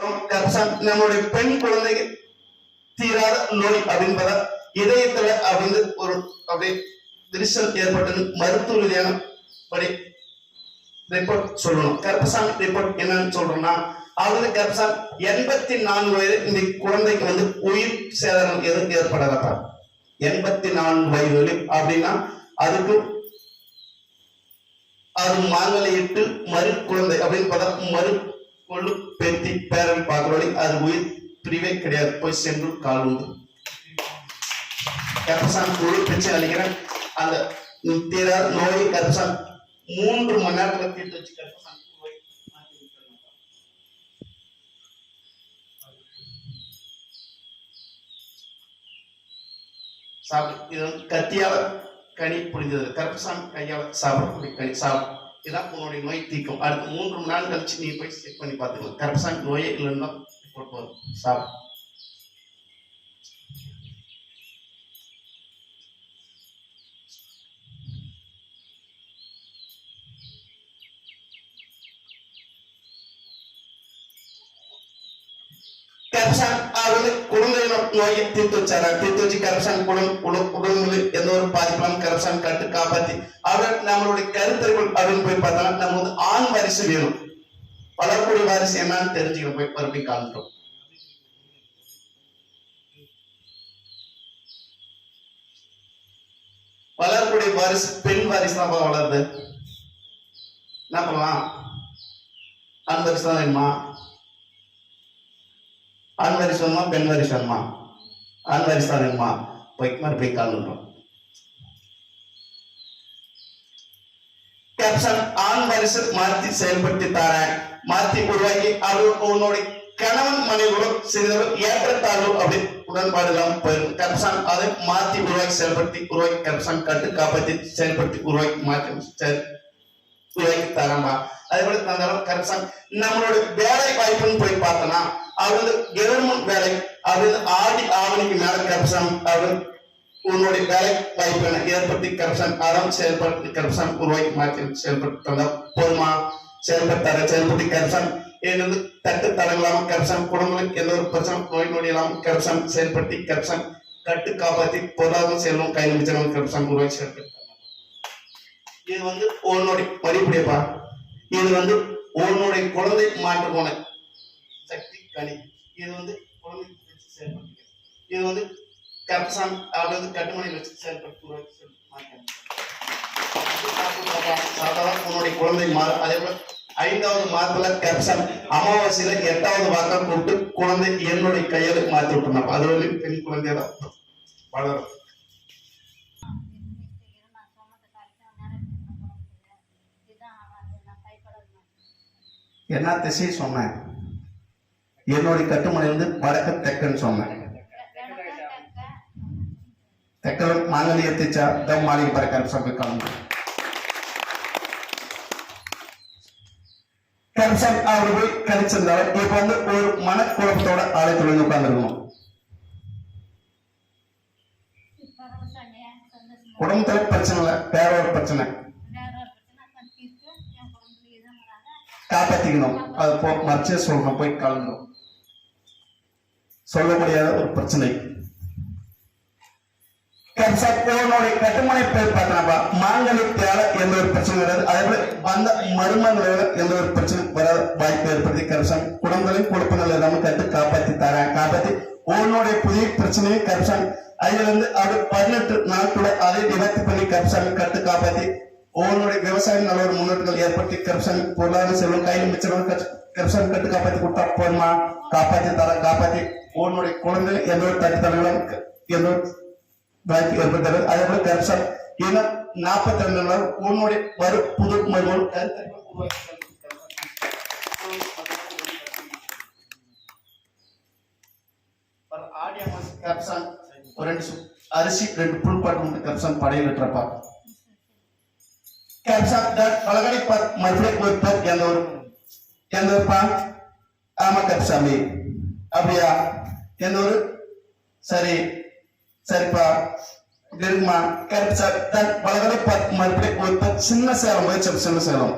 நம்மளுடைய பெண் குழந்தைக்கு தீராத நோய் அப்படின்றத இதயத்துல அப்படின்னு ஒரு அப்படியே விரிசல் ஏற்பட்டது மருத்துவ ரீதியான படி ரிப்போர்ட் சொல்லணும். கருப்பசாமி ரிப்போர்ட் என்னன்னு சொல்றோம்னா அதாவது கருப்பசாமி எண்பத்தி நான்கு வயது இந்த குழந்தைக்கு வந்து உயிர் சேதனம் எதுவும் ஏற்படலாம் எண்பத்தி நான்கு வயது அப்படின்னா அதுக்கு அது மாங்கலையிட்டு மறு குழந்தை அப்படின்னு பார்த்தா மறு கொள்ளு பேத்தி பேரன் பார்க்கிறோம் அது உயிர் பிரிவே கிடையாது. போய் சென்று கால்வது உண்டு கர்ப்பசாமி ஒரு பிரச்சனை அளிக்கிறேன் அந்த தீராத நோய் கர்ப்பசாமி மூன்று மணி நேரத்துல தீர்த்து வச்சு கர்ப்பசாமி சாப்பிடு. இது வந்து கத்தியால கனி புரிஞ்சது கருப்பசாமி கையால சாப்பிடக்கூடிய கனி சாப்பிடும் இதான் உன்னுடைய நோய் தீக்கும் அடுத்து மூன்று நாள் கழிச்சு நீ போய் செக் பண்ணி பார்த்துக்கலாம் கரெக்டாக நோயே இல்லைன்னா போட்டு வரும். சாப்பிடும் കർഷകൻ അവരുടെ കുടുംബ നോയി തീർത്തുവച്ചാണ് തീർത്തുവച്ച് കർഷകൻ കുടും കുടുംബങ്ങളിൽ എന്ന ഒരു പാതിപ്പണം കർഷകൻ കട്ട് കാപ്പാത്തി അവിടെ நம்மளுடைய கருத்தறிவுகள் அப்படின்னு போய் பார்த்தா நம்ம வந்து ஆண் வாரிசு வேணும் வளரக்கூடிய வாரிசு என்னன்னு தெரிஞ்சுக்கணும் போய் மறுபடியும் காண்கிறோம் வளரக்கூடிய வாரிசு பெண் வாரிசு தான் வளருது என்ன பண்ணலாம் ஆண் வாரிசு தான் வேணுமா ஆண் வாரிசு பெண் வாரிசு ஆண் வாரிசு தான் வேணுமா போய் மறுபடியும் கேப்சன் ஆண் வாரிசு மாற்றி செயல்படுத்தி தரேன். மாற்றி உருவாக்கி அவர் உன்னுடைய கணவன் மனைவிகளும் சிறிதளவு ஏற்றத்தாழ்வு அப்படி உடன்பாடு இல்லாமல் போயிடும். கப்சான் அதை மாற்றி உருவாக்கி செயல்படுத்தி உருவாக்கி கப்சான் கட்டு காப்பாற்றி செயல்படுத்தி உருவாக்கி மாற்றி செயல் உருவாக்கி தரமா? அதே போல தந்தாலும் கரப்ஷன் நம்மளோட வேலை வாய்ப்புன்னு போய் பார்த்தோம்னா அவர் வந்து கவர்மெண்ட் வேலை அவர் வந்து ஆடி ஆவணிக்கு மேல கரப்ஷன் அவர் உன்னுடைய வேலை வாய்ப்பு ஏற்படுத்தி கரப்ஷன் அறம் செயல்படுத்தி கரப்ஷன் உருவாக்கி மாற்றி செயல்பட்டு தந்தா போதுமா? செயல்பட்டார செயல்படுத்தி கரப்ஷன் இது தட்டு தடங்களாம கரப்ஷன் குடும்பங்களுக்கு எந்த ஒரு பிரச்சனை நோய் நொடி இல்லாமல் கரப்ஷன் செயல்படுத்தி கரப்ஷன் கட்டு காப்பாற்றி பொருளாதார செல்வம் கையில் மிச்சம் கரப்ஷன் உருவாக்கி செயல்பட்டு இது வந்து உன்னுடைய படிப்புடையப்பா. இது வந்து உன்னுடைய குழந்தை மாற்று போன சக்தி கனி. இது வந்து குழந்தை வச்சு செயல்படுத்தி இது வந்து கப்சான் அதாவது கட்டுமனை வச்சு செயல்படுத்தி சாதாரண உன்னுடைய குழந்தை மாறு அதே போல ஐந்தாவது மாதத்துல கப்சான் அமாவாசையில எட்டாவது வாக்கம் கூப்பிட்டு குழந்தை என்னுடைய கையில மாற்றி விட்டுனா அது வந்து பெண் குழந்தை தான் வளரும். என்ன திசை சொன்னேன். என்னுடைய கட்டுமனையிலிருந்து வடக்கு தெக்கன்னு சொன்னேன். தெக்கல் மாங்கல்ய எத்திச்சா தம் மாளிகை பறக்கிற சபை கலந்து. கரிசன் அவர் போய் கணிச்சிருந்தாலும் இப்ப வந்து ஒரு மனக்குழப்பத்தோட ஆலயத்துல வந்து உட்கார்ந்துருக்கணும். குடும்பத்துல பிரச்சனை இல்லை வேற ஒரு பிரச்சனை. காப்பாத்திக்கணும். அது போ மறைச்சே சொல்லணும். போய் கலந்துரும் சொல்ல முடியாத ஒரு பிரச்சனை. உன்னுடைய கட்டுமனை பேர் பார்த்தா மாங்கலியத்தால எந்த ஒரு பிரச்சனை வராது. அதே போல வந்த மருமங்களால எந்த ஒரு பிரச்சனை வராத வாய்ப்பு ஏற்படுத்தி கரசன் குடும்பங்களையும் குழப்பங்கள் இல்லாம கட்டு காப்பாத்தி தரேன் காப்பாத்தி உன்னுடைய புதிய பிரச்சனையும் கரசன் அதுல இருந்து அவர் பதினெட்டு நாட்கள அதை நிவர்த்தி பண்ணி கரசன் கட்டு காப்பாத்தி ஒவ்வொருடைய விவசாயம் நல்ல ஒரு முன்னேற்றங்கள் ஏற்படுத்தி கரப்ஷன் பொருளாதார செல்வம் கையில் மிச்சம் கரப்ஷன் கட்டு காப்பாற்றி கொடுத்தா போதுமா? காப்பாற்றி தர காப்பாத்தி ஒவ்வொருடைய குழந்தை எந்த ஒரு தட்டு எந்த ஒரு பாதிப்பு ஏற்பட்டது? அதே போல கரப்ஷன் இன்னும் நாற்பத்தி ரெண்டு நாள் உன்னுடைய வரு புது மறுபோல் ஆடி கரப்ஷன் ஒரு ரெண்டு அரிசி ரெண்டு புல் பாட்டு கரப்ஷன் படையில் விட்டுறப்பா கேப்சன் தட் பலகடை பர் மறுபடியும் கொடுப்பார் எந்த ஆமா கப்சாமி அப்படியா எந்த ஒரு சரி சரிப்பா இப்படி இருக்குமா கேப்சன் தட் பலகடை பர் மறுபடியும் கொடுப்பார் சின்ன சேலம் போய் சின்ன சேலம்